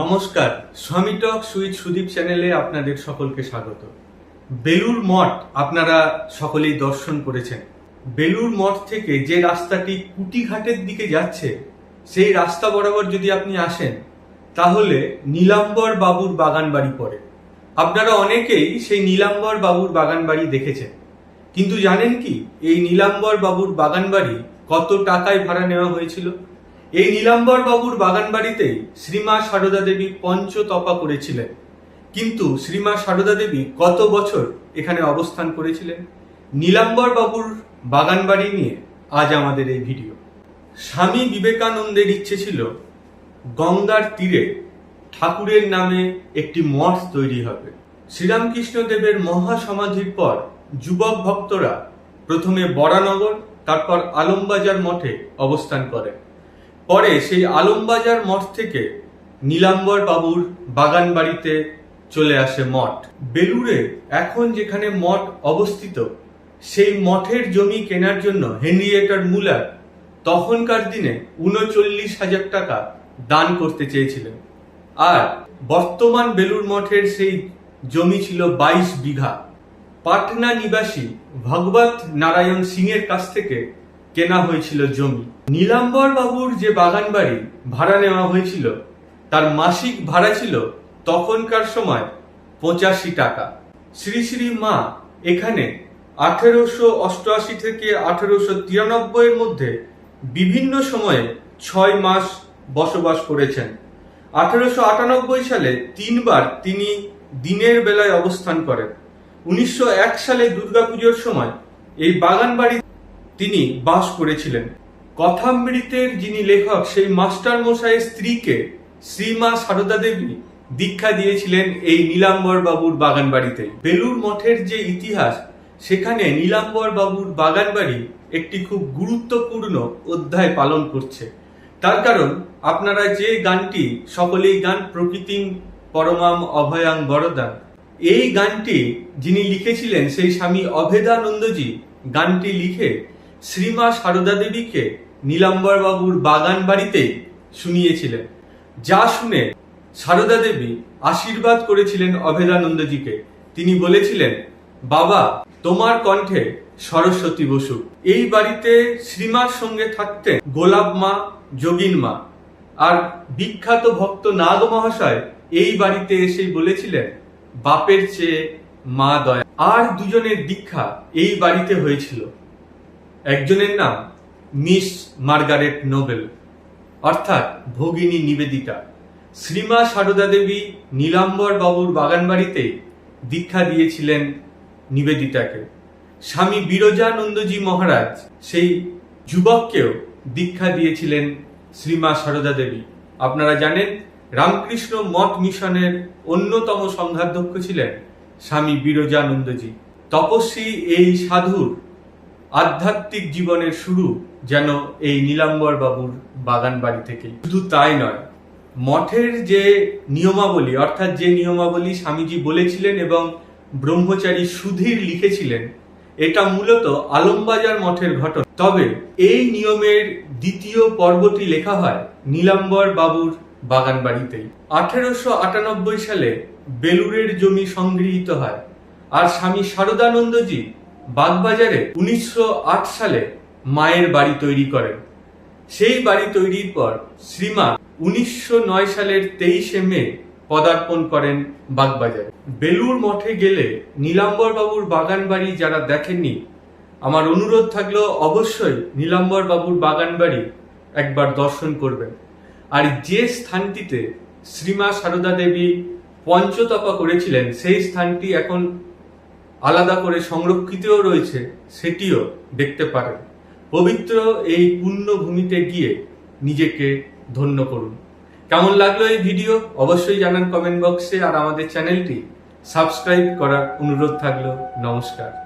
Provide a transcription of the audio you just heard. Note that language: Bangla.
নমস্কার, স্বামী টক সুইট সুদীপ চ্যানেলে আপনাদের সকলকে স্বাগত। বেলুর মঠ আপনারা সকলেই দর্শন করেছেন। বেলুর মঠ থেকে যে রাস্তাটি কুটিঘাটের দিকে যাচ্ছে, সেই রাস্তা বরাবর যদি আপনি আসেন, তাহলে নীলাম্বর বাবুর বাগান বাড়ি পড়ে। আপনারা অনেকেই সেই নীলাম্বর বাবুর বাগান বাড়ি দেখেছেন। কিন্তু জানেন কি, এই নীলাম্বর বাবুর বাগান বাড়ি কত টাকায় ভাড়া নেওয়া হয়েছিল? এই নীলাম্বর বাবুর বাগান বাড়িতেই শ্রীমা সারদা দেবী পঞ্চতপা করেছিলেন। কিন্তু শ্রীমা সারদা দেবী কত বছর এখানে অবস্থান করেছিলেন? নীলাম্বর বাবুর বাগান বাড়ি নিয়ে আজ আমাদের এই ভিডিও। স্বামী বিবেকানন্দের ইচ্ছে ছিল গঙ্গার তীরে ঠাকুরের নামে একটি মঠ তৈরি হবে। শ্রীরামকৃষ্ণ দেবের মহাসমাধির পর যুবক ভক্তরা প্রথমে বরানগর তারপর আলমবাজার মঠে অবস্থান করেন। পরে সেই আলমবাজার মঠ থেকে নীলাম্বর বাবুর বাগান বাড়িতে চলে আসে মঠ। বেলুড়ে এখন যেখানে মঠ অবস্থিত, সেই মঠের জমি কেনার জন্য হেনরিয়েটার মুলার তখনকার দিনে উনচল্লিশ হাজার টাকা দান করতে চেয়েছিলেন। আর বর্তমান বেলুর মঠের সেই জমি ছিল বাইশ বিঘা। পাটনা নিবাসী ভগবত নারায়ণ সিং এর কাছ থেকে কেনা হয়েছিল জমি। নীলাম্বর বাবুর যে বাগান বাড়ি ভাড়া নেওয়া হয়েছিল, তার মাসিক ভাড়া ছিল তখনকার সময় পঁচাশি টাকা। শ্রী শ্রী মা এখানে আঠেরোশো অষ্টআশি থেকে আঠেরোশো তিরানব্বই এর মধ্যে বিভিন্ন সময়ে ছয় মাস বসবাস করেছেন। আঠেরোশো আটানব্বই সালে তিনবার তিনি দিনের বেলায় অবস্থান করেন। উনিশশো এক সালে দুর্গাপুজোর সময় এই বাগান বাড়ি তিনি বাস করেছিলেন। কথামৃতের যিনি লেখক, সেই মাস্টার মশাইয়ের স্ত্রীকে শ্রীমা সারদা দেবী দীক্ষা দিয়েছিলেন এই নীলাম্বর বাবুর বাগান বাড়িতে বেলুর মঠের যে ইতিহাস, সেখানে নীলাম্বর বাবুর বাগান বাড়ি একটি খুব গুরুত্বপূর্ণ অধ্যায় পালন করছে। তার কারণ, আপনারা যে গানটি, সকলেই গান প্রকৃতিং পরমাম অভয়াং বরদান। এই গানটি যিনি লিখেছিলেন, সেই স্বামী অভেদানন্দজি গানটি লিখে শ্রীমা সারদা দেবীকে নীলাম্বর বাবুর বাগান বাড়িতে শুনিয়েছিলেন, যা শুনে সারদা দেবী আশীর্বাদ করেছিলেন অভেদানন্দজিকে। তিনি বলেছিলেন, বাবা, তোমার কণ্ঠে সরস্বতী বসু এই বাড়িতে শ্রীমার সঙ্গে থাকতেন গোলাপ মা, যোগিন মা। আর বিখ্যাত ভক্ত নাগ মহাশয় এই বাড়িতে এসেই বলেছিলেন, বাপের চেয়ে মা দয়া। আর দুজনের দীক্ষা এই বাড়িতে হয়েছিল। একজনের নাম মিস মার্গারেট নোবেল, অর্থাৎ ভগিনী নিবেদিতা। শ্রীমা সারদা দেবী নীলাম্বর বাবুর বাগান বাড়িতে দীক্ষা দিয়েছিলেন নিবেদিতাকে। স্বামী বিরজানন্দজি মহারাজ সেই যুবককেও দীক্ষা দিয়েছিলেন শ্রীমা সারদা দেবী। আপনারা জানেন, রামকৃষ্ণ মঠ মিশনের অন্যতম সংঘাধ্যক্ষ ছিলেন স্বামী বিরজানন্দজি। তপস্বী এই সাধুর আধ্যাত্মিক জীবনের শুরু যেন এই নীলাম্বর বাবুর বাগান বাড়ি থেকেই। শুধু তাই নয়, মঠের যে নিয়মাবলী, অর্থাৎ যে নিয়মাবলী স্বামীজি বলেছিলেন এবং ব্রহ্মচারী সুধীর লিখেছিলেন, এটা মূলত আলমবাজার মঠের ঘটনা। তবে এই নিয়মের দ্বিতীয় পর্বটি লেখা হয় নীলাম্বর বাবুর বাগান বাড়িতেই। আঠেরোশো আটানব্বই সালে বেলুরের জমি সংগৃহীত হয়। আর স্বামী শারদানন্দজি বাগবাজারে উনিশশো আট সালে মায়ের বাড়ি তৈরি করেন। সেই বাড়ি তৈরির পর শ্রীমা উনিশশো নয় সালের তেইশে মে পদার্পণ করেন বাগবাজারে। বেলুর মঠে গেলে নীলাম্বর বাবুর বাগান বাড়ি যারা দেখেননি, আমার অনুরোধ থাকল অবশ্যই নীলাম্বর বাবুর বাগান বাড়ি একবার দর্শন করবেন। আর যে স্থানটিতে শ্রীমা সারদা দেবী পঞ্চতপা করেছিলেন, সেই স্থানটি এখন আলাদা করে সংরক্ষিতও রয়েছে, সেটিও দেখতে পারেন। পবিত্র এই পুণ্যভূমিতে গিয়ে নিজেকে ধন্য করুন। কেমন লাগল এই ভিডিও? অবশ্যই জানান কমেন্ট বক্সে আর আমাদের চ্যানেলটি সাবস্ক্রাইব করার অনুরোধ থাকল। নমস্কার।